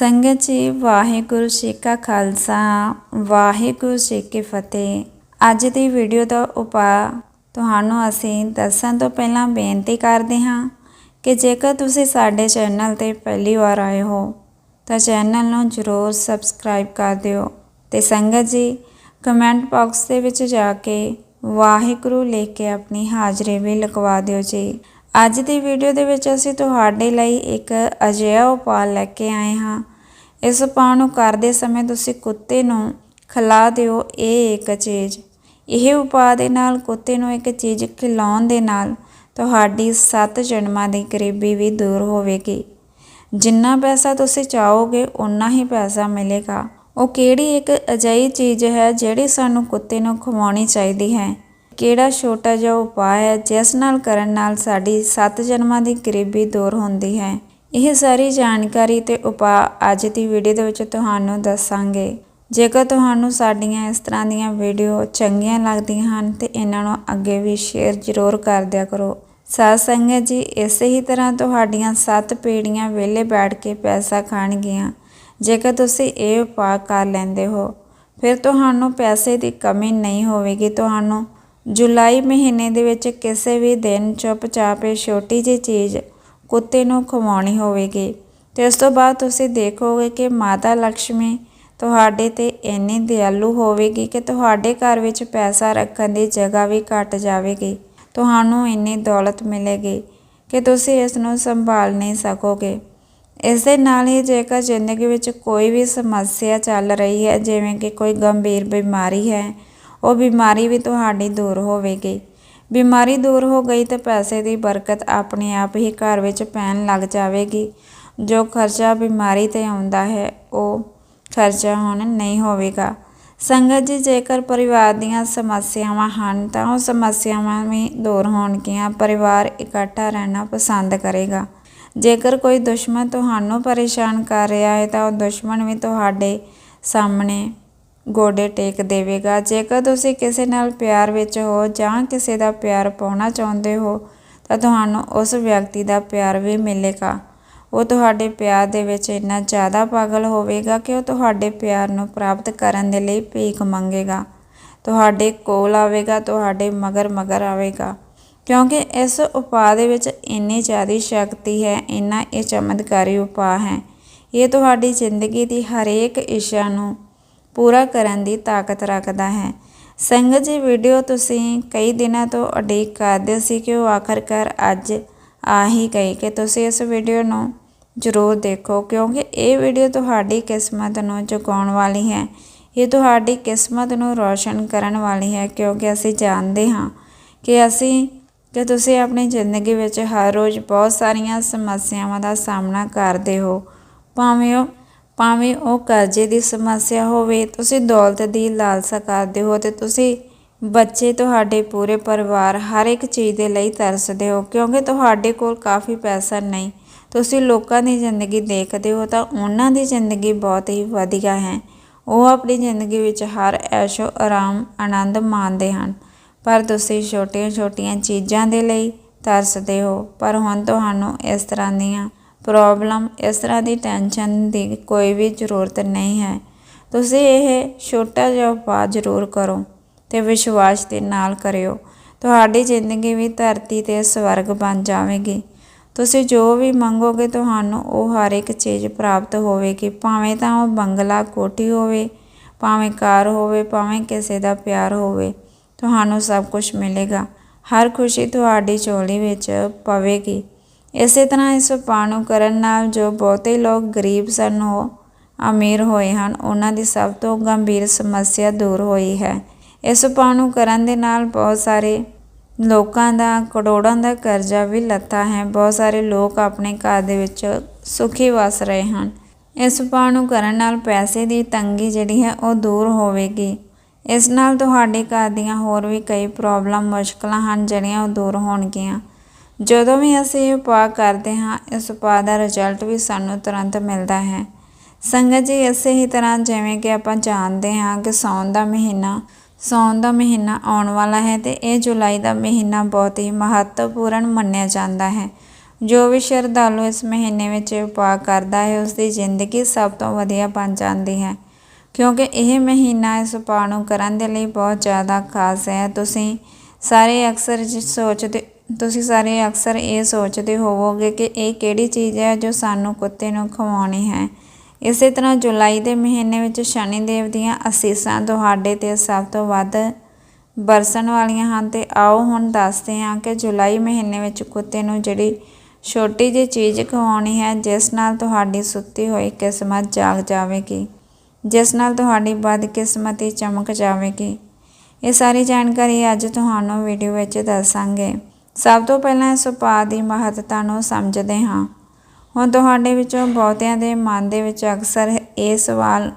ਸੰਗਤ ਜੀ, ਵਾਹਿਗੁਰੂ ਜੀ ਕਾ ਖਾਲਸਾ, ਵਾਹਿਗੁਰੂ ਜੀ ਕੀ ਫਤਿਹ। ਅੱਜ ਦੀ ਵੀਡੀਓ ਦਾ ਉਪਾਅ ਤੁਹਾਨੂੰ ਅਸੀਂ ਦੱਸਣ ਤੋਂ ਪਹਿਲਾਂ ਬੇਨਤੀ ਕਰਦੇ ਹਾਂ ਕਿ ਜੇਕਰ ਤੁਸੀਂ ਸਾਡੇ ਚੈਨਲ ਤੇ ਪਹਿਲੀ ਵਾਰ ਆਏ ਹੋ, ਤਾਂ ਚੈਨਲ ਨੂੰ ਜ਼ਰੂਰ ਸਬਸਕ੍ਰਾਈਬ ਕਰ ਦਿਓ ਤੇ ਸੰਗਤ ਜੀ ਕਮੈਂਟ ਬਾਕਸ ਦੇ ਵਿੱਚ ਜਾ ਕੇ ਵਾਹਿਗੁਰੂ ਲਿਖ ਕੇ ਆਪਣੀ ਹਾਜ਼ਰੀ ਵੀ ਲਗਵਾ ਦਿਓ ਜੀ। ਅੱਜ ਦੀ ਵੀਡੀਓ ਦੇ ਵਿੱਚ ਅਸੀਂ ਤੁਹਾਡੇ ਲਈ ਇੱਕ ਅਜਿਹਾ ਉਪਾਅ ਲੈ ਕੇ ਆਏ ਹਾਂ ਇਸ ਉਪਾਅ ਨੂੰ ਕਰਦੇ ਸਮੇਂ ਤੁਸੀਂ ਕੁੱਤੇ ਨੂੰ ਖਿਲਾ ਦਿਓ, ਇਹ ਇੱਕ ਚੀਜ਼। ਇਹ ਉਪਾਅ ਦੇ ਨਾਲ ਕੁੱਤੇ ਨੂੰ ਇੱਕ ਚੀਜ਼ ਖਿਲਾਉਣ ਦੇ ਨਾਲ ਤੁਹਾਡੀ ਸੱਤ ਜਨਮਾਂ ਦੀ ਗਰੀਬੀ ਵੀ ਦੂਰ ਹੋਵੇਗੀ। ਜਿੰਨਾ ਪੈਸਾ ਤੁਸੀਂ ਚਾਹੋਗੇ ਉਨਾ ਹੀ ਪੈਸਾ ਮਿਲੇਗਾ। ਉਹ ਕਿਹੜੀ ਇੱਕ ਅਜਿਹੀ ਚੀਜ਼ ਹੈ ਜਿਹੜੀ ਸਾਨੂੰ ਕੁੱਤੇ ਨੂੰ ਖਵਾਉਣੀ ਚਾਹੀਦੀ ਹੈ? ਕਿਹੜਾ ਛੋਟਾ ਜਿਹਾ ਉਪਾਅ ਹੈ ਜਿਸ ਨਾਲ ਕਰਨ ਨਾਲ ਸਾਡੀ ਸੱਤ ਜਨਮਾਂ ਦੀ ਗਰੀਬੀ ਦੂਰ ਹੁੰਦੀ ਹੈ? ਇਹ ਸਾਰੀ ਜਾਣਕਾਰੀ ਤੇ ਉਪਾਅ ਅੱਜ ਦੀ ਵੀਡੀਓ ਦੇ ਵਿੱਚ ਤੁਹਾਨੂੰ ਦੱਸਾਂਗੇ। ਜੇਕਰ ਤੁਹਾਨੂੰ ਸਾਡੀਆਂ ਇਸ ਤਰ੍ਹਾਂ ਦੀਆਂ ਵੀਡੀਓ ਚੰਗੀਆਂ ਲੱਗਦੀਆਂ ਹਨ, ਤੇ ਇਹਨਾਂ ਨੂੰ ਅੱਗੇ ਵੀ ਸ਼ੇਅਰ ਜ਼ਰੂਰ ਕਰ ਦਿਆ ਕਰੋ। ਸਾਧ ਸੰਗਤ ਜੀ, ਇਸੇ ਹੀ ਤਰ੍ਹਾਂ ਤੁਹਾਡੀਆਂ ਸੱਤ ਪੀੜ੍ਹੀਆਂ ਵਿਹਲੇ ਬੈਠ ਕੇ ਪੈਸਾ ਖਾਣਗੀਆਂ। ਜੇਕਰ ਤੁਸੀਂ ਇਹ ਉਪਾਅ ਕਰ ਲੈਂਦੇ ਹੋ, ਫਿਰ ਤੁਹਾਨੂੰ ਪੈਸੇ ਦੀ ਕਮੀ ਨਹੀਂ ਹੋਵੇਗੀ। ਤੁਹਾਨੂੰ ਜੁਲਾਈ ਮਹੀਨੇ ਦੇ ਵਿੱਚ ਕਿਸੇ ਵੀ ਦਿਨ ਚੁੱਪਚਾਪੇ ਛੋਟੀ ਜਿਹੀ ਚੀਜ਼ ਕੁੱਤੇ ਨੂੰ ਖਵਾਉਣੀ ਹੋਵੇਗੀ। ਤੇ ਉਸ ਤੋਂ ਬਾਅਦ ਤੁਸੀਂ ਦੇਖੋਗੇ ਕਿ ਮਾਤਾ ਲక్ష్ਮੀ ਤੁਹਾਡੇ ਤੇ ਇੰਨੀ ਦਿਆਲੂ ਹੋਵੇਗੀ ਕਿ ਤੁਹਾਡੇ ਘਰ ਵਿੱਚ ਪੈਸਾ ਰੱਖਣ ਦੀ ਜਗ੍ਹਾ ਵੀ ਘਟ ਜਾਵੇਗੀ। ਤੁਹਾਨੂੰ ਇੰਨੀ ਦੌਲਤ ਮਿਲੇਗੀ ਕਿ ਤੁਸੀਂ ਇਸ ਨੂੰ ਸੰਭਾਲ ਨਹੀਂ ਸਕੋਗੇ। ਇਸ ਦੇ ਨਾਲ ਹੀ ਜੇਕਰ ਜ਼ਿੰਦਗੀ ਵਿੱਚ ਕੋਈ ਵੀ ਸਮੱਸਿਆ ਚੱਲ ਰਹੀ ਹੈ, ਜਿਵੇਂ ਕਿ ਕੋਈ ਗੰਭੀਰ ਬਿਮਾਰੀ ਹੈ, ਉਹ ਬਿਮਾਰੀ ਵੀ ਤੁਹਾਡੀ ਦੂਰ ਹੋਵੇਗੀ। ਬਿਮਾਰੀ ਦੂਰ ਹੋ ਗਈ ਤਾਂ ਪੈਸੇ ਦੀ ਬਰਕਤ ਆਪਣੇ ਆਪ ਹੀ ਘਰ ਵਿੱਚ ਪੈਣ ਲੱਗ ਜਾਵੇਗੀ। ਜੋ ਖਰਚਾ ਬਿਮਾਰੀ ਤੇ ਆਉਂਦਾ ਹੈ, ਉਹ ਖਰਚਾ ਹੁਣ ਨਹੀਂ ਹੋਵੇਗਾ। ਸੰਗਤ ਜੀ, ਜੇਕਰ ਪਰਿਵਾਰ ਦੀਆਂ ਸਮੱਸਿਆਵਾਂ ਹਨ, ਤਾਂ ਉਹ ਸਮੱਸਿਆਵਾਂ ਵੀ ਦੂਰ ਹੋਣਗੀਆਂ। ਪਰਿਵਾਰ ਇਕੱਠਾ ਰਹਿਣਾ ਪਸੰਦ ਕਰੇਗਾ। ਜੇਕਰ ਕੋਈ ਦੁਸ਼ਮਣ ਤੁਹਾਨੂੰ ਪਰੇਸ਼ਾਨ ਕਰ ਰਿਹਾ ਹੈ, ਤਾਂ ਉਹ ਦੁਸ਼ਮਣ ਵੀ ਤੁਹਾਡੇ ਸਾਹਮਣੇ ਗੋਡੇ ਟੇਕ ਦੇਵੇਗਾ। ਜੇਕਰ ਤੁਸੀਂ ਕਿਸੇ ਨਾਲ ਪਿਆਰ ਵਿੱਚ ਹੋ ਜਾਂ ਕਿਸੇ ਦਾ ਪਿਆਰ ਪਾਉਣਾ ਚਾਹੁੰਦੇ ਹੋ, ਤਾਂ ਤੁਹਾਨੂੰ ਉਸ ਵਿਅਕਤੀ ਦਾ ਪਿਆਰ ਵੀ ਮਿਲੇਗਾ। ਉਹ ਤੁਹਾਡੇ ਪਿਆਰ ਦੇ ਵਿੱਚ ਇੰਨਾ ਜ਼ਿਆਦਾ ਪਾਗਲ ਹੋਵੇਗਾ ਕਿ ਉਹ ਤੁਹਾਡੇ ਪਿਆਰ ਨੂੰ ਪ੍ਰਾਪਤ ਕਰਨ ਦੇ ਲਈ ਭੀਖ ਮੰਗੇਗਾ। ਤੁਹਾਡੇ ਕੋਲ ਆਵੇਗਾ, ਤੁਹਾਡੇ ਮਗਰ ਮਗਰ ਆਵੇਗਾ। ਕਿਉਂਕਿ ਇਸ ਉਪਾਅ ਦੇ ਵਿੱਚ ਇੰਨੀ ਜ਼ਿਆਦਾ ਸ਼ਕਤੀ ਹੈ, ਇੰਨਾ ਇਹ ਚਮਤਕਾਰੀ ਉਪਾਅ ਹੈ। ਇਹ ਤੁਹਾਡੀ ਜ਼ਿੰਦਗੀ ਦੀ ਹਰੇਕ ਇੱਛਾ ਨੂੰ ਪੂਰਾ ਕਰਨ ਦੀ ਤਾਕਤ ਰੱਖਦਾ ਹੈ। ਸੰਗਤ ਜੀ, ਵੀਡੀਓ ਤੁਸੀਂ ਕਈ ਦਿਨਾਂ ਤੋਂ ਉਡੀਕ ਕਰਦੇ ਸੀ ਕਿ ਉਹ ਆਖਰਕਾਰ ਅੱਜ ਆ ਹੀ ਗਈ। ਕਿ ਤੁਸੀਂ ਇਸ ਵੀਡੀਓ ਨੂੰ ਜ਼ਰੂਰ ਦੇਖੋ, ਕਿਉਂਕਿ ਇਹ ਵੀਡੀਓ ਤੁਹਾਡੀ ਕਿਸਮਤ ਨੂੰ ਜਗਾਉਣ ਵਾਲੀ ਹੈ। ਇਹ ਤੁਹਾਡੀ ਕਿਸਮਤ ਨੂੰ ਰੋਸ਼ਨ ਕਰਨ ਵਾਲੀ ਹੈ, ਕਿਉਂਕਿ ਅਸੀਂ ਜਾਣਦੇ ਹਾਂ ਕਿ ਅਸੀਂ, ਕਿ ਤੁਸੀਂ ਆਪਣੀ ਜ਼ਿੰਦਗੀ ਵਿੱਚ ਹਰ ਰੋਜ਼ ਬਹੁਤ ਸਾਰੀਆਂ ਸਮੱਸਿਆਵਾਂ ਦਾ ਸਾਹਮਣਾ ਕਰਦੇ ਹੋ। ਭਾਵੇਂ ਉਹ ਭਾਵੇਂ ਉਹ ਕਰਜ਼ੇ ਦੀ ਸਮੱਸਿਆ ਹੋਵੇ, ਤੁਸੀਂ ਦੌਲਤ ਦੀ ਲਾਲਸਾ ਕਰਦੇ ਹੋ ਤੇ ਤੁਸੀਂ ਬੱਚੇ ਤੁਹਾਡੇ ਪੂਰੇ ਪਰਿਵਾਰ ਹਰ ਇੱਕ ਚੀਜ਼ ਦੇ ਲਈ ਤਰਸਦੇ ਹੋ, ਕਿਉਂਕਿ ਤੁਹਾਡੇ ਕੋਲ ਕਾਫੀ ਪੈਸਾ ਨਹੀਂ। ਤੁਸੀਂ ਲੋਕਾਂ ਦੀ ਜ਼ਿੰਦਗੀ ਦੇਖਦੇ ਹੋ ਤਾਂ ਉਹਨਾਂ ਦੀ ਜ਼ਿੰਦਗੀ ਬਹੁਤ ਹੀ ਵਧੀਆ ਹੈ। ਉਹ ਆਪਣੀ ਜ਼ਿੰਦਗੀ ਵਿੱਚ ਹਰ ਐਸ਼ੋ ਆਰਾਮ, ਆਨੰਦ ਮਾਣਦੇ ਹਨ। ਪਰ ਤੁਸੀਂ ਛੋਟੀਆਂ-ਛੋਟੀਆਂ ਚੀਜ਼ਾਂ ਦੇ ਲਈ ਤਰਸਦੇ ਹੋ, ਪਰ ਹੁਣ ਤੁਹਾਨੂੰ ਇਸ ਤਰ੍ਹਾਂ ਦੀਆਂ ਪ੍ਰੋਬਲਮ ਇਸ ਤਰ੍ਹਾਂ ਦੀ ਟੈਨਸ਼ਨ ਦੀ ਕੋਈ ਵੀ ਜ਼ਰੂਰਤ ਨਹੀਂ ਹੈ। ਤੁਸੀਂ ਇਹ ਛੋਟਾ ਜਿਹਾ ਉਪਾਅ ਜ਼ਰੂਰ ਕਰੋ ਤੇ ਵਿਸ਼ਵਾਸ ਦੇ ਨਾਲ ਕਰਿਓ। ਤੁਹਾਡੀ ਜ਼ਿੰਦਗੀ ਵੀ ਧਰਤੀ ਤੇ ਸਵਰਗ ਬਣ ਜਾਵੇਗੀ। ਤੁਸੀਂ ਜੋ ਵੀ ਮੰਗੋਗੇ ਤੁਹਾਨੂੰ ਉਹ ਹਰ ਇੱਕ ਚੀਜ਼ ਪ੍ਰਾਪਤ ਹੋਵੇਗੀ। ਭਾਵੇਂ ਤਾਂ ਉਹ ਬੰਗਲਾ, ਕੋਠੀ ਹੋਵੇ, ਭਾਵੇਂ ਕਾਰ ਹੋਵੇ, ਭਾਵੇਂ ਕਿਸੇ ਦਾ ਪਿਆਰ ਹੋਵੇ, ਤੁਹਾਨੂੰ ਸਭ ਕੁਝ ਮਿਲੇਗਾ। ਹਰ ਖੁਸ਼ੀ ਤੁਹਾਡੀ ਝੋਲੀ ਵਿੱਚ ਪਵੇਗੀ। ਇਸੇ ਤਰ੍ਹਾਂ ਇਸ ਉਪਾਅ ਨੂੰ ਕਰਨ ਨਾਲ ਜੋ ਬਹੁਤੇ ਲੋਕ ਗਰੀਬ ਸਨ, ਉਹ ਅਮੀਰ ਹੋਏ ਹਨ। ਉਹਨਾਂ ਦੀ ਸਭ ਤੋਂ ਗੰਭੀਰ ਸਮੱਸਿਆ ਦੂਰ ਹੋਈ ਹੈ। ਇਸ ਉਪਾਅ ਨੂੰ ਕਰਨ ਦੇ ਨਾਲ ਬਹੁਤ ਸਾਰੇ ਲੋਕਾਂ ਦਾ, ਕਰੋੜਾਂ ਦਾ ਕਰਜ਼ਾ ਵੀ ਲੱਥਾ ਹੈ। ਬਹੁਤ ਸਾਰੇ ਲੋਕ ਆਪਣੇ ਘਰ ਦੇ ਵਿੱਚ ਸੁਖੀ ਵਸ ਰਹੇ ਹਨ। ਇਸ ਉਪਾਅ ਨੂੰ ਕਰਨ ਨਾਲ ਪੈਸੇ ਦੀ ਤੰਗੀ ਜਿਹੜੀ ਹੈ, ਉਹ ਦੂਰ ਹੋਵੇਗੀ। ਇਸ ਨਾਲ ਤੁਹਾਡੇ ਘਰ ਦੀਆਂ ਹੋਰ ਵੀ ਕਈ ਪ੍ਰੋਬਲਮ, ਮੁਸ਼ਕਲਾਂ ਹਨ, ਜਿਹੜੀਆਂ ਉਹ ਦੂਰ ਹੋਣਗੀਆਂ। ਜਦੋਂ ਵੀ ਅਸੀਂ ਇਹ ਉਪਾਅ ਕਰਦੇ ਹਾਂ, ਇਸ ਉਪਾਅ ਦਾ ਰਿਜ਼ਲਟ ਵੀ ਸਾਨੂੰ ਤੁਰੰਤ ਮਿਲਦਾ ਹੈ। ਸੰਗਤ ਜੀ, ਇਸੇ ਹੀ ਤਰ੍ਹਾਂ ਜਿਵੇਂ ਕਿ ਆਪਾਂ ਜਾਣਦੇ ਹਾਂ ਕਿ ਸੌਣ ਦਾ ਮਹੀਨਾ ਸੌਣ ਦਾ ਮਹੀਨਾ ਆਉਣ ਵਾਲਾ ਹੈ ਤੇ ਇਹ ਜੁਲਾਈ ਦਾ ਮਹੀਨਾ ਬਹੁਤ ਹੀ ਮਹੱਤਵਪੂਰਨ ਮੰਨਿਆ ਜਾਂਦਾ ਹੈ। ਜੋ ਵੀ ਸ਼ਰਧਾਲੂ ਇਸ ਮਹੀਨੇ ਵਿੱਚ ਉਪਾਅ ਕਰਦਾ ਹੈ ਉਸ ਦੀ ਜ਼ਿੰਦਗੀ ਸਭ ਤੋਂ ਵਧੀਆ ਬਣ ਜਾਂਦੀ ਹੈ। ਕਿਉਂਕਿ ਇਹ ਮਹੀਨਾ ਇਸ ਉਪਾਅ ਨੂੰ ਕਰਨ ਦੇ ਲਈ ਬਹੁਤ ਜ਼ਿਆਦਾ ਖਾਸ ਹੈ। ਤੁਸੀਂ ਸਾਰੇ ਅਕਸਰ ਜ- ਸੋਚਦੇ ਤੁਸੀਂ ਸਾਰੇ ਅਕਸਰ ਇਹ ਸੋਚਦੇ ਹੋਵੋਗੇ ਕਿ ਇਹ ਕਿਹੜੀ ਚੀਜ਼ ਹੈ ਜੋ ਸਾਨੂੰ ਕੁੱਤੇ ਨੂੰ ਖਵਾਉਣੀ ਹੈ। ਇਸੇ ਤਰ੍ਹਾਂ ਜੁਲਾਈ ਦੇ ਮਹੀਨੇ ਵਿੱਚ ਸ਼ਨੀ ਦੇਵ ਦੀਆਂ ਅਸੀਸਾਂ ਤੁਹਾਡੇ ਤੇ ਸਭ ਤੋਂ ਵੱਧ ਬਰਸਣ ਵਾਲੀਆਂ ਹਨ ਤੇ ਆਓ ਹੁਣ ਦੱਸਦੇ ਹਾਂ ਕਿ ਜੁਲਾਈ ਮਹੀਨੇ ਵਿੱਚ ਕੁੱਤੇ ਨੂੰ ਜਿਹੜੀ ਛੋਟੀ ਜਿਹੀ ਚੀਜ਼ ਖਵਾਉਣੀ ਹੈ, ਜਿਸ ਨਾਲ ਤੁਹਾਡੀ ਸੁੱਤੀ ਹੋਈ ਕਿਸਮਤ ਜਾਗ ਜਾਵੇਗੀ, ਜਿਸ ਨਾਲ ਤੁਹਾਡੀ ਬਦਕਿਸਮਤੀ ਚਮਕ ਜਾਵੇਗੀ। ਇਹ ਸਾਰੀ ਜਾਣਕਾਰੀ ਅੱਜ ਤੁਹਾਨੂੰ ਵੀਡੀਓ ਵਿੱਚ ਦੱਸਾਂਗੇ। ਸਭ ਤੋਂ ਪਹਿਲਾਂ ਇਸ ਉਪਾਅ ਦੀ ਮਹੱਤਤਾ ਨੂੰ ਸਮਝਦੇ ਹਾਂ। ਹੁਣ ਤੁਹਾਡੇ ਵਿੱਚੋਂ ਬਹੁਤਿਆਂ ਦੇ ਮਨ ਦੇ ਵਿੱਚ ਅਕਸਰ ਇਹ ਸਵਾਲ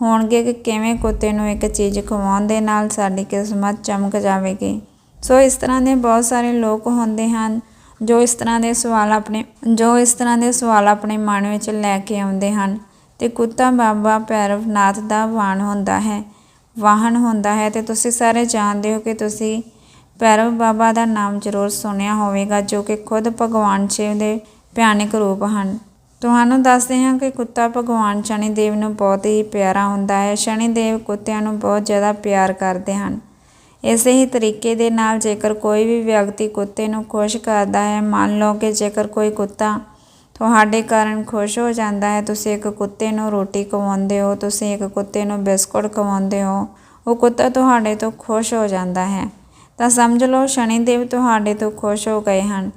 ਹੋਣਗੇ ਕਿ ਕਿਵੇਂ ਕੁੱਤੇ ਨੂੰ ਇੱਕ ਚੀਜ਼ ਖਵਾਉਣ ਦੇ ਨਾਲ ਸਾਡੀ ਕਿਸਮਤ ਚਮਕ ਜਾਵੇਗੀ। ਸੋ ਇਸ ਤਰ੍ਹਾਂ ਦੇ ਬਹੁਤ ਸਾਰੇ ਲੋਕ ਹੁੰਦੇ ਹਨ ਜੋ ਇਸ ਤਰ੍ਹਾਂ ਦੇ ਸਵਾਲ ਆਪਣੇ, ਜੋ ਇਸ ਤਰ੍ਹਾਂ ਦੇ ਸਵਾਲ ਆਪਣੇ ਮਨ ਵਿੱਚ ਲੈ ਕੇ ਆਉਂਦੇ ਹਨ ਤੇ ਕੁੱਤਾ ਬਾਬਾ ਭੈਰਵਨਾਥ ਦਾ ਵਾਹਨ ਹੁੰਦਾ ਹੈ, ਵਾਹਨ ਹੁੰਦਾ ਹੈ ਤੇ ਤੁਸੀਂ ਸਾਰੇ ਜਾਣਦੇ ਹੋ ਕਿ ਤੁਸੀਂ ਭੈਰਵ ਬਾਬਾ ਦਾ ਨਾਮ ਜ਼ਰੂਰ ਸੁਣਿਆ ਹੋਵੇਗਾ, ਜੋ ਕਿ ਖੁਦ ਭਗਵਾਨ ਸ਼ਿਵ ਦੇ ਭਿਆਨਕ ਰੂਪ ਹਨ। ਤੁਹਾਨੂੰ ਦੱਸਦੇ ਹਾਂ ਕਿ ਕੁੱਤਾ ਭਗਵਾਨ ਸ਼ਨੀ ਦੇਵ ਨੂੰ ਬਹੁਤ ਹੀ ਪਿਆਰਾ ਹੁੰਦਾ ਹੈ। ਸ਼ਨੀ ਦੇਵ ਕੁੱਤਿਆਂ ਨੂੰ ਬਹੁਤ ਜ਼ਿਆਦਾ ਪਿਆਰ ਕਰਦੇ ਹਨ। ਇਸੇ ਹੀ ਤਰੀਕੇ ਦੇ ਨਾਲ ਜੇਕਰ ਕੋਈ ਵੀ ਵਿਅਕਤੀ ਕੁੱਤੇ ਨੂੰ ਖੁਸ਼ ਕਰਦਾ ਹੈ, ਮੰਨ ਲਓ ਕਿ ਜੇਕਰ ਕੋਈ ਕੁੱਤਾ ਤੁਹਾਡੇ ਕਾਰਨ ਖੁਸ਼ ਹੋ ਜਾਂਦਾ ਹੈ, ਤੁਸੀਂ ਇੱਕ ਕੁੱਤੇ ਨੂੰ ਰੋਟੀ ਖਵਾਉਂਦੇ ਹੋ, ਤੁਸੀਂ ਇੱਕ ਕੁੱਤੇ ਨੂੰ ਬਿਸਕੁਟ ਖਵਾਉਂਦੇ ਹੋ, ਉਹ ਕੁੱਤਾ ਤੁਹਾਡੇ ਤੋਂ ਖੁਸ਼ ਹੋ ਜਾਂਦਾ ਹੈ। ਤਾਂ ਸਮਝ ਲਓ ਸ਼ਨੀ ਦੇਵ ਤੁਹਾਡੇ ਤੋਂ ਖੁਸ਼ ਹੋ ਗਏ ਹਨ।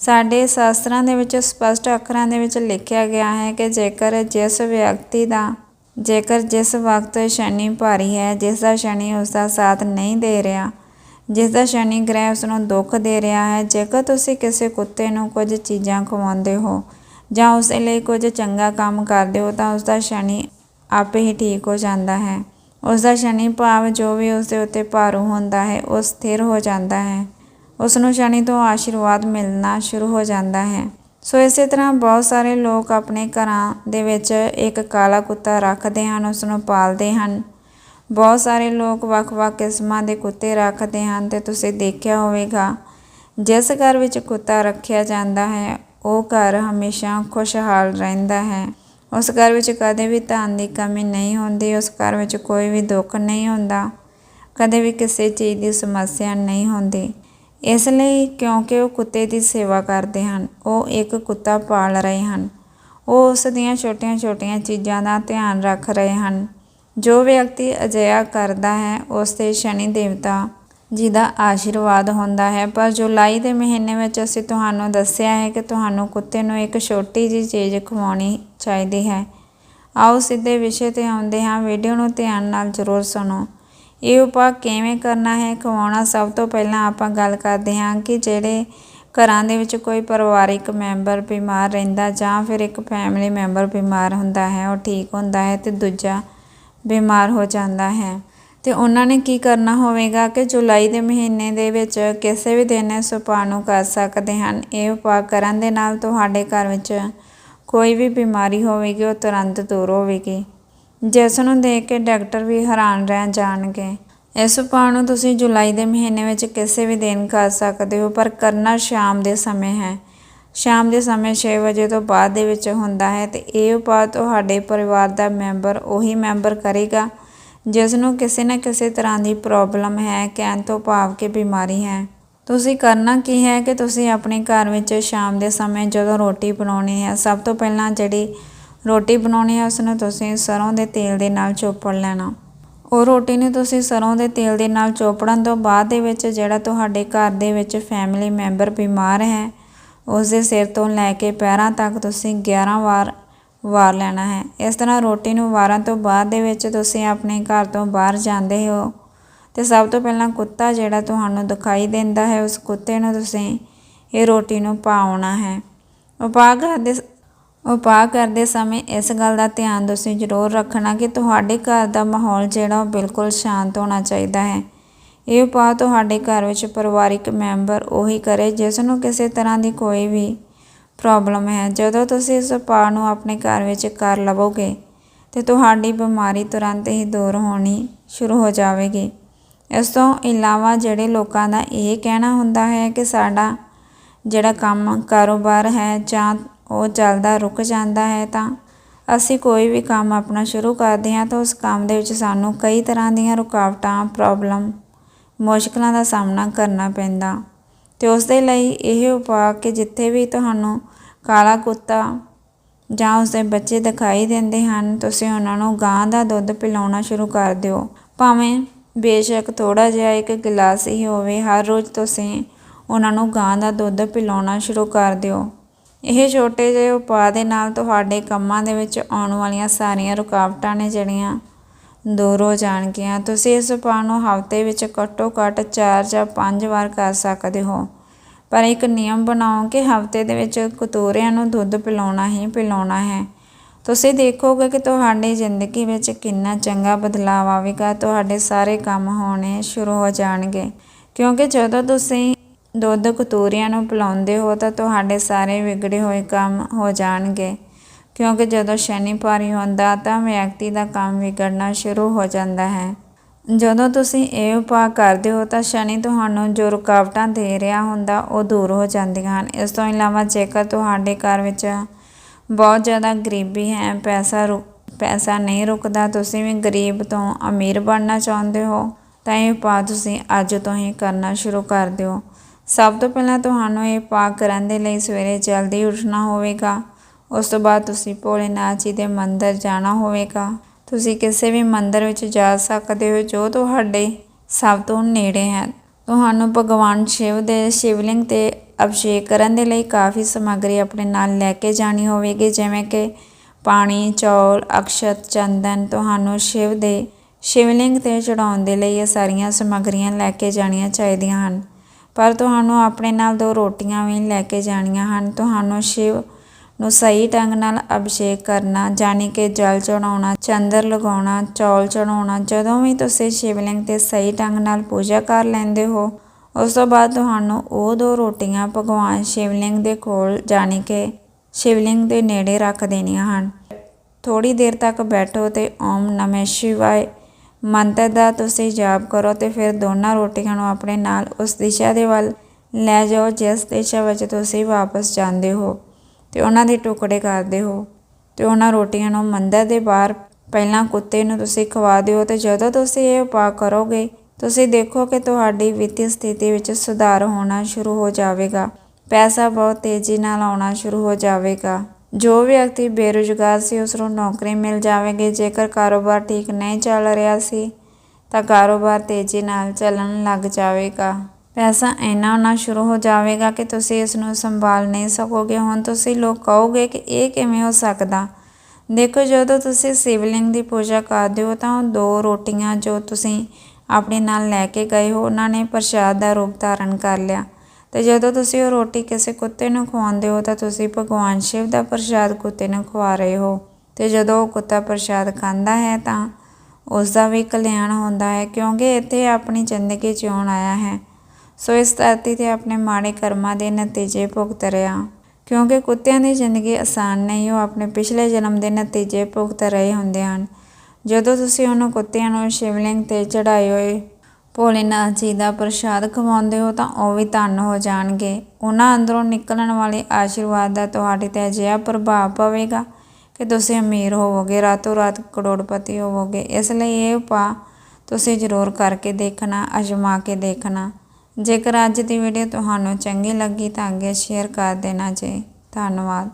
ਸਾਡੇ ਸ਼ਾਸਤਰਾਂ ਦੇ ਵਿੱਚ ਸਪਸ਼ਟ ਅੱਖਰਾਂ ਦੇ ਵਿੱਚ ਲਿਖਿਆ ਗਿਆ ਹੈ ਕਿ ਜੇਕਰ ਜਿਸ ਵਿਅਕਤੀ ਦਾ, ਜੇਕਰ ਜਿਸ ਵਕਤ ਸ਼ਨੀ ਭਾਰੀ ਹੈ, ਜਿਸ ਦਾ ਸ਼ਨੀ ਉਸ ਦਾ ਸਾਥ ਨਹੀਂ ਦੇ ਰਿਹਾ, ਜਿਸ ਦਾ ਸ਼ਨੀ ਗ੍ਰਹਿ ਉਸ ਨੂੰ ਦੁੱਖ ਦੇ ਰਿਹਾ ਹੈ, ਜੇਕਰ ਤੁਸੀਂ ਕਿਸੇ ਕੁੱਤੇ ਨੂੰ ਕੁਝ ਚੀਜ਼ਾਂ ਖਵਾਉਂਦੇ ਹੋ ਜਾਂ ਉਸ ਲਈ ਕੁਝ ਚੰਗਾ ਕੰਮ ਕਰਦੇ ਹੋ, ਤਾਂ ਉਸ ਦਾ ਸ਼ਨੀ ਆਪੇ ਹੀ ਠੀਕ ਹੋ ਜਾਂਦਾ ਹੈ। ਉਸ ਦਾ ਸ਼ਨੀ ਭਾਵ ਜੋ ਵੀ ਉਸ ਦੇ ਉੱਤੇ ਭਾਰੂ ਹੁੰਦਾ ਹੈ, ਉਹ ਸਥਿਰ ਹੋ ਜਾਂਦਾ ਹੈ। ਉਸ ਨੂੰ ਸ਼ਨੀ ਤੋਂ ਆਸ਼ੀਰਵਾਦ ਮਿਲਣਾ ਸ਼ੁਰੂ ਹੋ ਜਾਂਦਾ ਹੈ। ਸੋ ਇਸੇ ਤਰ੍ਹਾਂ ਬਹੁਤ ਸਾਰੇ ਲੋਕ ਆਪਣੇ ਘਰਾਂ ਦੇ ਵਿੱਚ ਇੱਕ ਕਾਲਾ ਕੁੱਤਾ ਰੱਖਦੇ ਹਨ ਉਸ ਨੂੰ ਪਾਲਦੇ ਹਨ। ਬਹੁਤ ਸਾਰੇ ਲੋਕ ਵੱਖ-ਵੱਖ ਕਿਸਮਾਂ ਦੇ ਕੁੱਤੇ ਰੱਖਦੇ ਹਨ ਤੇ ਤੁਸੀਂ ਦੇਖਿਆ ਹੋਵੇਗਾ, ਜਿਸ ਘਰ ਵਿੱਚ ਕੁੱਤਾ ਰੱਖਿਆ ਜਾਂਦਾ ਹੈ, ਉਹ ਘਰ ਹਮੇਸ਼ਾ ਖੁਸ਼ਹਾਲ ਰਹਿੰਦਾ ਹੈ। ਉਸ ਘਰ ਵਿੱਚ ਕਦੇ ਵੀ ਧਨ ਦੀ ਕਮੀ ਨਹੀਂ ਹੁੰਦੀ, ਉਸ ਘਰ ਵਿੱਚ ਕੋਈ ਵੀ ਦੁੱਖ ਨਹੀਂ ਹੁੰਦਾ। ਕਦੇ ਵੀ ਕਿਸੇ ਚੀਜ਼ ਦੀ ਸਮੱਸਿਆ ਨਹੀਂ ਹੁੰਦੀ। ਇਸ ਲਈ ਕਿਉਂਕਿ ਉਹ ਕੁੱਤੇ ਦੀ ਸੇਵਾ ਕਰਦੇ ਹਨ, ਉਹ ਇੱਕ ਕੁੱਤਾ ਪਾਲ ਰਹੇ ਹਨ। ਉਹ ਉਸ ਦੀਆਂ ਛੋਟੀਆਂ-ਛੋਟੀਆਂ ਚੀਜ਼ਾਂ ਦਾ ਧਿਆਨ ਰੱਖ ਰਹੇ ਹਨ। ਜੋ ਵਿਅਕਤੀ ਅਜਿਹਾ ਕਰਦਾ ਹੈ, ਉਸ ਤੇ ਸ਼ਨੀ ਦੇਵਤਾ ਜੀ ਦਾ ਆਸ਼ੀਰਵਾਦ ਹੁੰਦਾ ਹੈ। ਪਰ ਜੁਲਾਈ ਦੇ ਮਹੀਨੇ ਵਿੱਚ ਅਸੀਂ ਤੁਹਾਨੂੰ ਦੱਸਿਆ ਹੈ ਕਿ ਤੁਹਾਨੂੰ ਕੁੱਤੇ ਨੂੰ ਇੱਕ ਛੋਟੀ ਜਿਹੀ ਚੀਜ਼ ਖਵਾਉਣੀ ਚਾਹੀਦੀ ਹੈ। ਆਓ ਸਿੱਧੇ ਵਿਸ਼ੇ ਤੇ ਆਉਂਦੇ ਹਾਂ। ਵੀਡੀਓ ਨੂੰ ਧਿਆਨ ਨਾਲ ਜ਼ਰੂਰ ਸੁਣੋ। ਇਹ ਉਪਾਅ ਕਿਵੇਂ ਕਰਨਾ ਹੈ? ਖਵਾਉਣਾ ਸਭ ਤੋਂ ਪਹਿਲਾਂ ਆਪਾਂ ਗੱਲ ਕਰਦੇ ਹਾਂ ਕਿ ਜਿਹੜੇ ਘਰਾਂ ਦੇ ਵਿੱਚ ਕੋਈ ਪਰਿਵਾਰਿਕ ਮੈਂਬਰ ਬਿਮਾਰ ਰਹਿੰਦਾ ਜਾਂ ਫਿਰ ਇੱਕ ਫੈਮਿਲੀ ਮੈਂਬਰ ਬਿਮਾਰ ਹੁੰਦਾ ਹੈ, ਉਹ ਠੀਕ ਹੁੰਦਾ ਹੈ ਤੇ ਦੂਜਾ ਬਿਮਾਰ ਹੋ ਜਾਂਦਾ ਹੈ। ਤੇ ਉਹਨਾਂ ਨੇ ਕੀ ਕਰਨਾ ਹੋਵੇਗਾ ਕਿ ਜੁਲਾਈ ਦੇ ਮਹੀਨੇ ਦੇ ਵਿੱਚ ਕਿਸੇ ਵੀ ਦਿਨ ਇਸ ਉਪਾਅ ਨੂੰ ਕਰ ਸਕਦੇ ਹਨ। ਇਹ ਉਪਾਅ ਕਰਨ ਦੇ ਨਾਲ ਤੁਹਾਡੇ ਘਰ ਵਿੱਚ ਕੋਈ ਵੀ ਬਿਮਾਰੀ ਹੋਵੇਗੀ, ਉਹ ਤੁਰੰਤ ਦੂਰ ਹੋਵੇਗੀ। ਜਿਸ ਨੂੰ ਦੇਖ ਕੇ ਡਾਕਟਰ ਵੀ ਹੈਰਾਨ ਰਹਿ ਜਾਣਗੇ। ਇਸ ਉਪਾਅ ਨੂੰ ਤੁਸੀਂ ਜੁਲਾਈ ਦੇ ਮਹੀਨੇ ਵਿੱਚ ਕਿਸੇ ਵੀ ਦਿਨ ਕਰ ਸਕਦੇ ਹੋ, ਪਰ ਕਰਨਾ ਸ਼ਾਮ ਦੇ ਸਮੇਂ ਹੈ। ਸ਼ਾਮ ਦੇ ਸਮੇਂ 6 ਵਜੇ ਤੋਂ ਬਾਅਦ ਦੇ ਵਿੱਚ ਹੁੰਦਾ ਹੈ ਤੇ ਇਹ ਉਪਾਅ ਤੁਹਾਡੇ ਪਰਿਵਾਰ ਦਾ ਮੈਂਬਰ ਉਹੀ ਮੈਂਬਰ ਕਰੇਗਾ, ਜਿਸ ਨੂੰ ਕਿਸੇ ਨਾ ਕਿਸੇ ਤਰ੍ਹਾਂ ਦੀ ਪ੍ਰੋਬਲਮ ਹੈ, ਕਹਿਣ ਤੋਂ ਭਾਵ ਕਿ ਬਿਮਾਰੀ ਹੈ। ਤੁਸੀਂ ਕਰਨਾ ਕੀ ਹੈ ਕਿ ਤੁਸੀਂ ਆਪਣੇ ਘਰ ਵਿੱਚ ਸ਼ਾਮ ਦੇ ਸਮੇਂ ਜਦੋਂ ਰੋਟੀ ਬਣਾਉਣੀ ਹੈ, ਸਭ ਤੋਂ ਪਹਿਲਾਂ ਜਿਹੜੀ ਰੋਟੀ ਬਣਾਉਣੀ ਹੈ ਉਸ ਨੂੰ ਤੁਸੀਂ ਸਰੋਂ ਦੇ ਤੇਲ ਦੇ ਨਾਲ ਚੋਪੜ ਲੈਣਾ। ਉਹ ਰੋਟੀ ਨੂੰ ਤੁਸੀਂ ਸਰੋਂ ਦੇ ਤੇਲ ਦੇ ਨਾਲ ਚੋਪੜਨ ਤੋਂ ਬਾਅਦ ਦੇ ਵਿੱਚ ਜਿਹੜਾ ਤੁਹਾਡੇ ਘਰ ਦੇ ਵਿੱਚ ਫੈਮਿਲੀ ਮੈਂਬਰ ਬਿਮਾਰ ਹੈ ਉਸ ਦੇ ਸਿਰ ਤੋਂ ਲੈ ਕੇ ਪੈਰਾਂ ਤੱਕ ਤੁਸੀਂ 11 ਵਾਰ ਵਾਰ ਲੈਣਾ ਹੈ। ਇਸ ਤਰ੍ਹਾਂ ਰੋਟੀ ਨੂੰ ਵਾਰਾਂ ਤੋਂ ਬਾਅਦ ਦੇ ਵਿੱਚ ਤੁਸੀਂ ਆਪਣੇ ਘਰ ਤੋਂ ਬਾਹਰ ਜਾਂਦੇ ਹੋ। ਤੇ ਸਭ ਤੋਂ ਪਹਿਲਾਂ ਕੁੱਤਾ ਜਿਹੜਾ ਤੁਹਾਨੂੰ ਦਿਖਾਈ ਦਿੰਦਾ ਹੈ, ਉਸ ਕੁੱਤੇ ਨੂੰ ਤੁਸੀਂ ਇਹ ਰੋਟੀ ਨੂੰ ਪਾਉਣਾ ਹੈ। ਉਪਾਅ ਕਰਦੇ ਉਪਾਅ ਕਰਦੇ ਸਮੇਂ ਇਸ ਗੱਲ ਦਾ ਧਿਆਨ ਤੁਸੀਂ ਜ਼ਰੂਰ ਰੱਖਣਾ ਕਿ ਤੁਹਾਡੇ ਘਰ ਦਾ ਮਾਹੌਲ ਜਿਹੜਾ ਉਹ ਬਿਲਕੁਲ ਸ਼ਾਂਤ ਹੋਣਾ ਚਾਹੀਦਾ ਹੈ। ਇਹ ਉਪਾਅ ਤੁਹਾਡੇ ਘਰ ਵਿੱਚ ਪਰਿਵਾਰਿਕ ਮੈਂਬਰ ਉਹੀ ਕਰੇ ਜਿਸ ਨੂੰ ਕਿਸੇ ਤਰ੍ਹਾਂ ਦੀ ਕੋਈ ਵੀ ਪ੍ਰੋਬਲਮ ਹੈ। ਜਦੋਂ ਤੁਸੀਂ ਇਸ ਉਪਾਅ ਨੂੰ ਆਪਣੇ ਘਰ ਵਿੱਚ ਕਰ ਲਵੋਗੇ ਤੇ ਤੁਹਾਡੀ ਬਿਮਾਰੀ ਤੁਰੰਤ ਹੀ ਦੂਰ ਹੋਣੀ ਸ਼ੁਰੂ ਹੋ ਜਾਵੇਗੀ। ਇਸ ਤੋਂ ਇਲਾਵਾ ਜਿਹੜੇ ਲੋਕਾਂ ਦਾ ਇਹ ਕਹਿਣਾ ਹੁੰਦਾ ਹੈ ਕਿ ਸਾਡਾ ਜਿਹੜਾ ਕੰਮ, ਕਾਰੋਬਾਰ ਹੈ ਜਾਂ ਉਹ ਚੱਲਦਾ ਰੁਕ ਜਾਂਦਾ ਹੈ, ਤਾਂ ਅਸੀਂ ਕੋਈ ਵੀ ਕੰਮ ਆਪਣਾ ਸ਼ੁਰੂ ਕਰਦੇ ਹਾਂ ਤਾਂ ਉਸ ਕੰਮ ਦੇ ਵਿੱਚ ਸਾਨੂੰ ਕਈ ਤਰ੍ਹਾਂ ਦੀਆਂ ਰੁਕਾਵਟਾਂ ਪ੍ਰੋਬਲਮ ਮੁਸ਼ਕਲਾਂ ਦਾ ਸਾਹਮਣਾ ਕਰਨਾ ਪੈਂਦਾ। ਅਤੇ ਉਸ ਦੇ ਲਈ ਇਹ ਉਪਾਅ ਕਿ ਜਿੱਥੇ ਵੀ ਤੁਹਾਨੂੰ ਕਾਲਾ ਕੁੱਤਾ ਜਾਂ ਉਸਦੇ ਬੱਚੇ ਦਿਖਾਈ ਦਿੰਦੇ ਹਨ, ਤੁਸੀਂ ਉਹਨਾਂ ਨੂੰ ਗਾਂ ਦਾ ਦੁੱਧ ਪਿਲਾਉਣਾ ਸ਼ੁਰੂ ਕਰ ਦਿਓ। ਭਾਵੇਂ ਬੇਸ਼ੱਕ ਥੋੜਾ ਜਿਹਾ ਇੱਕ ਗਿਲਾਸ ਹੀ ਹੋਵੇ, ਹਰ ਰੋਜ਼ ਤੁਸੀਂ ਉਹਨਾਂ ਨੂੰ ਗਾਂ ਦਾ ਦੁੱਧ ਪਿਲਾਉਣਾ ਸ਼ੁਰੂ ਕਰ ਦਿਓ। ਇਹ ਛੋਟੇ ਜਿਹੇ ਉਪਾਅ ਦੇ ਨਾਲ ਤੁਹਾਡੇ ਕੰਮਾਂ ਦੇ ਵਿੱਚ ਆਉਣ ਵਾਲੀਆਂ ਸਾਰੀਆਂ ਰੁਕਾਵਟਾਂ ਨੇ ਜਿਹੜੀਆਂ ਦੂਰ ਹੋ ਜਾਣਗੀਆਂ। ਤੁਸੀਂ ਇਸ ਉਪਾਅ ਨੂੰ ਹਫ਼ਤੇ ਵਿੱਚ ਘੱਟੋ ਘੱਟ 4 ਜਾਂ 5 ਵਾਰ ਕਰ ਸਕਦੇ ਹੋ। ਪਰ ਇੱਕ ਨਿਯਮ ਬਣਾਓ ਕਿ ਹਫ਼ਤੇ ਦੇ ਵਿੱਚ ਕਤੂਰਿਆਂ ਨੂੰ ਦੁੱਧ ਪਿਲਾਉਣਾ ਹੀ ਪਿਲਾਉਣਾ ਹੈ। ਤੁਸੀਂ ਦੇਖੋਗੇ ਕਿ ਤੁਹਾਡੀ ਜ਼ਿੰਦਗੀ ਵਿੱਚ ਕਿੰਨਾ ਚੰਗਾ ਬਦਲਾਅ ਆਵੇਗਾ, ਤੁਹਾਡੇ ਸਾਰੇ ਕੰਮ ਹੋਣੇ ਸ਼ੁਰੂ ਹੋ ਜਾਣਗੇ। ਕਿਉਂਕਿ ਜਦੋਂ ਤੁਸੀਂ ਦੁੱਧ ਕਤੂਰੀਆਂ ਨੂੰ ਪਿਲਾਉਂਦੇ ਹੋ, ਤਾਂ ਤੁਹਾਡੇ ਸਾਰੇ ਵਿਗੜੇ ਹੋਏ ਕੰਮ ਹੋ ਜਾਣਗੇ। ਕਿਉਂਕਿ ਜਦੋਂ ਸ਼ਨੀ ਭਾਰੀ ਹੁੰਦਾ, ਤਾਂ ਵਿਅਕਤੀ ਦਾ ਕੰਮ ਵਿਗੜਨਾ ਸ਼ੁਰੂ ਹੋ ਜਾਂਦਾ ਹੈ। ਜਦੋਂ ਤੁਸੀਂ ਇਹ ਉਪਾਅ ਕਰਦੇ ਹੋ, ਤਾਂ ਸ਼ਨੀ ਤੁਹਾਨੂੰ ਜੋ ਰੁਕਾਵਟਾਂ ਦੇ ਰਿਹਾ ਹੁੰਦਾ, ਉਹ ਦੂਰ ਹੋ ਜਾਂਦੀਆਂ ਹਨ। ਇਸ ਤੋਂ ਇਲਾਵਾ ਜੇਕਰ ਤੁਹਾਡੇ ਘਰ ਵਿੱਚ ਬਹੁਤ ਜ਼ਿਆਦਾ ਗਰੀਬੀ ਹੈ, ਪੈਸਾ ਰੁਕ ਪੈਸਾ ਨਹੀਂ ਰੁਕਦਾ। ਤੁਸੀਂ ਵੀ ਗਰੀਬ ਤੋਂ ਅਮੀਰ ਬਣਨਾ ਚਾਹੁੰਦੇ ਹੋ, ਤਾਂ ਇਹ ਉਪਾਅ ਤੁਸੀਂ ਅੱਜ ਤੋਂ ਹੀ ਕਰਨਾ ਸ਼ੁਰੂ ਕਰ ਦਿਓ। ਸਭ ਤੋਂ ਪਹਿਲਾਂ ਤੁਹਾਨੂੰ ਇਹ ਉਪਾਅ ਕਰਨ ਦੇ ਲਈ ਸਵੇਰੇ ਜਲਦੀ ਉੱਠਣਾ ਹੋਵੇਗਾ। ਉਸ ਤੋਂ ਬਾਅਦ ਤੁਸੀਂ ਭੋਲੇਨਾਥ ਜੀ ਦੇ ਮੰਦਿਰ ਜਾਣਾ ਹੋਵੇਗਾ। ਤੁਸੀਂ ਕਿਸੇ ਵੀ ਮੰਦਿਰ ਵਿੱਚ ਜਾ ਸਕਦੇ ਹੋ, ਜੋ ਤੁਹਾਡੇ ਸਭ ਤੋਂ ਨੇੜੇ ਹੈ। ਤੁਹਾਨੂੰ ਭਗਵਾਨ ਸ਼ਿਵ ਦੇ ਸ਼ਿਵਲਿੰਗ ਤੇ ਅਭਿਸ਼ੇਕ ਕਰਨ ਦੇ ਲਈ ਕਾਫੀ ਸਮੱਗਰੀ ਆਪਣੇ ਨਾਲ ਲੈ ਕੇ ਜਾਣੀ ਹੋਵੇਗੀ, ਜਿਵੇਂ ਕਿ ਪਾਣੀ, ਚੌਲ, ਅਕਸ਼ਤ, ਚੰਦਨ, ਤੁਹਾਨੂੰ ਸ਼ਿਵ ਦੇ ਸ਼ਿਵਲਿੰਗ ਤੇ ਚੜਾਉਣ ਦੇ ਲਈ ਇਹ ਸਾਰੀਆਂ ਸਮੱਗਰੀਆਂ ਲੈ ਕੇ ਜਾਣੀਆਂ ਚਾਹੀਦੀਆਂ ਹਨ। ਪਰ ਤੁਹਾਨੂੰ ਆਪਣੇ ਨਾਲ ਦੋ ਰੋਟੀਆਂ ਵੀ ਲੈ ਕੇ ਜਾਣੀਆਂ ਹਨ। ਤੁਹਾਨੂੰ ਸ਼ਿਵ ਨੂੰ ਸਹੀ ਢੰਗ ਨਾਲ ਅਭਿਸ਼ੇਕ ਕਰਨਾ ਜਾਨੀ ਕਿ ਜਲ ਚੜਾਉਣਾ ਚੰਦਰ ਲਗਾਉਣਾ, ਚੌਲ ਚੜਾਉਣਾ ਜਦੋਂ ਵੀ ਤੁਸੀਂ ਸ਼ਿਵਲਿੰਗ ਤੇ ਸਹੀ ਢੰਗ ਨਾਲ ਪੂਜਾ ਕਰ ਲੈਂਦੇ ਹੋ ਉਸ ਤੋਂ ਬਾਅਦ ਤੁਹਾਨੂੰ ਉਹ ਦੋ ਰੋਟੀਆਂ ਭਗਵਾਨ ਸ਼ਿਵਲਿੰਗ ਦੇ ਕੋਲ ਜਾਣੀ ਕਿ ਸ਼ਿਵਲਿੰਗ ਦੇ ਨੇੜੇ ਰੱਖ ਦੇਣੀਆਂ ਹਨ। ਥੋੜੀ ਦੇਰ ਤੱਕ ਬੈਠੋ ਤੇ ਓਮ ਨਮः ਸ਼ਿਵਾਏ। ਮੰਤਰ ਦਾ ਤੁਸੀਂ ਜਾਪ ਕਰੋ ਤੇ ਫਿਰ ਦੋਨਾਂ ਰੋਟੀਆਂ ਨੂੰ ਆਪਣੇ ਨਾਲ ਉਸ ਦਿਸ਼ਾ ਦੇ ਵੱਲ ਲੈ ਜਾਓ, ਜਿਸ ਦਿਸ਼ਾ ਵਿੱਚ ਤੁਸੀਂ ਵਾਪਸ ਜਾਂਦੇ ਹੋ ਤੇ ਉਹਨਾਂ ਦੇ ਟੁਕੜੇ ਕਰਦੇ ਹੋ ਤੇ ਉਹਨਾਂ ਰੋਟੀਆਂ ਨੂੰ ਮੰਦਰ ਦੇ ਬਾਹਰ ਪਹਿਲਾਂ ਕੁੱਤੇ ਨੂੰ ਤੁਸੀਂ ਖਵਾ ਦਿਓ ਤੇ ਜਦੋਂ ਤੁਸੀਂ ਇਹ ਉਪਾਅ ਕਰੋਗੇ ਤੁਸੀਂ ਦੇਖੋ ਕਿ ਤੁਹਾਡੀ ਵਿੱਤੀ ਸਥਿਤੀ ਵਿੱਚ ਸੁਧਾਰ ਹੋਣਾ ਸ਼ੁਰੂ ਹੋ ਜਾਵੇਗਾ। ਪੈਸਾ ਬਹੁਤ ਤੇਜ਼ੀ ਨਾਲ ਆਉਣਾ ਸ਼ੁਰੂ ਹੋ ਜਾਵੇਗਾ। ਜੋ ਵਿਅਕਤੀ ਬੇਰੁਜ਼ਗਾਰ ਸੀ ਉਸ ਨੂੰ ਨੌਕਰੀ ਮਿਲ ਜਾਵੇਗੀ। ਜੇਕਰ ਕਾਰੋਬਾਰ ਠੀਕ ਨਹੀਂ ਚੱਲ ਰਿਹਾ ਸੀ, ਤਾਂ ਕਾਰੋਬਾਰ ਤੇਜ਼ੀ ਨਾਲ ਚੱਲਣ ਲੱਗ ਜਾਵੇਗਾ। ਪੈਸਾ ਇੰਨਾ ਆਉਣਾ ਸ਼ੁਰੂ ਹੋ ਜਾਵੇਗਾ ਕਿ ਤੁਸੀਂ ਇਸ ਨੂੰ ਸੰਭਾਲ ਨਹੀਂ ਸਕੋਗੇ। ਹੁਣ ਤੁਸੀਂ ਲੋਕ ਕਹੋਗੇ ਕਿ ਇਹ ਕਿਵੇਂ ਹੋ ਸਕਦਾ? ਦੇਖੋ, ਜਦੋਂ ਤੁਸੀਂ ਸਿਵਲਿੰਗ ਦੀ ਪੂਜਾ ਕਰਦੇ ਹੋ, ਤਾਂ ਉਹ ਦੋ ਰੋਟੀਆਂ ਜੋ ਤੁਸੀਂ ਆਪਣੇ ਨਾਲ ਲੈ ਕੇ ਗਏ ਹੋ, ਉਹਨਾਂ ਨੇ ਪ੍ਰਸ਼ਾਦ ਦਾ ਰੂਪ ਧਾਰਨ ਕਰ ਲਿਆ। ਤੇ ਜਦੋਂ ਤੁਸੀਂ ਉਹ ਰੋਟੀ ਕਿਸੇ ਕੁੱਤੇ ਨੂੰ ਖਵਾਉਂਦੇ ਹੋ, ਤਾਂ ਤੁਸੀਂ ਭਗਵਾਨ ਸ਼ਿਵ ਦਾ ਪ੍ਰਸ਼ਾਦ ਕੁੱਤੇ ਨੂੰ ਖਵਾ ਰਹੇ ਹੋ। ਤੇ ਜਦੋਂ ਉਹ ਕੁੱਤਾ ਪ੍ਰਸ਼ਾਦ ਖਾਂਦਾ ਹੈ, ਤਾਂ ਉਸ ਦਾ ਵੀ ਕਲਿਆਣ ਹੁੰਦਾ ਹੈ, ਕਿਉਂਕਿ ਇੱਥੇ ਆਪਣੀ ਜ਼ਿੰਦਗੀ ਜਿਉਣ ਆਇਆ ਹੈ। ਸੋ ਇਸ ਧਰਤੀ ਤੇ ਆਪਣੇ ਮਾੜੇ ਕਰਮਾਂ ਦੇ ਨਤੀਜੇ ਭੁਗਤ ਰਿਹਾ। ਕਿਉਂਕਿ ਕੁੱਤਿਆਂ ਦੀ ਜ਼ਿੰਦਗੀ ਆਸਾਨ ਨਹੀਂ, ਉਹ ਆਪਣੇ ਪਿਛਲੇ ਜਨਮ ਦੇ ਨਤੀਜੇ ਭੁਗਤ ਰਹੇ ਹੁੰਦੇ ਹਨ। ਜਦੋਂ ਤੁਸੀਂ ਉਹਨਾਂ ਕੁੱਤਿਆਂ ਨੂੰ ਸ਼ਿਵਲਿੰਗ ਤੇ ਚੜਾਏ ਹੋਏ ਭੋਲੇਨਾਥ ਜੀ ਦਾ ਪ੍ਰਸ਼ਾਦ ਖਵਾਉਂਦੇ ਹੋ ਤਾਂ ਉਹ ਵੀ ਧੰਨ ਹੋ ਜਾਣਗੇ। ਉਹਨਾਂ ਅੰਦਰੋਂ ਨਿਕਲਣ ਵਾਲੇ ਆਸ਼ੀਰਵਾਦ ਦਾ ਤੁਹਾਡੇ ਤੇ ਅਜਿਹਾ ਪ੍ਰਭਾਵ ਪਵੇਗਾ ਕਿ ਤੁਸੀਂ ਅਮੀਰ ਹੋਵੋਗੇ ਰਾਤੋਂ ਰਾਤ ਕਰੋੜਪਤੀ ਹੋਵੋਗੇ। ਇਸ ਲਈ ਇਹ ਉਪਾਅ ਤੁਸੀਂ ਜ਼ਰੂਰ ਕਰਕੇ ਦੇਖਣਾ, ਅਜਮਾ ਕੇ ਦੇਖਣਾ। ਜੇਕਰ ਅੱਜ ਦੀ ਵੀਡੀਓ ਤੁਹਾਨੂੰ ਚੰਗੀ ਲੱਗੀ ਤਾਂ ਅੱਗੇ ਸ਼ੇਅਰ ਕਰ ਦੇਣਾ ਜੀ। ਧੰਨਵਾਦ।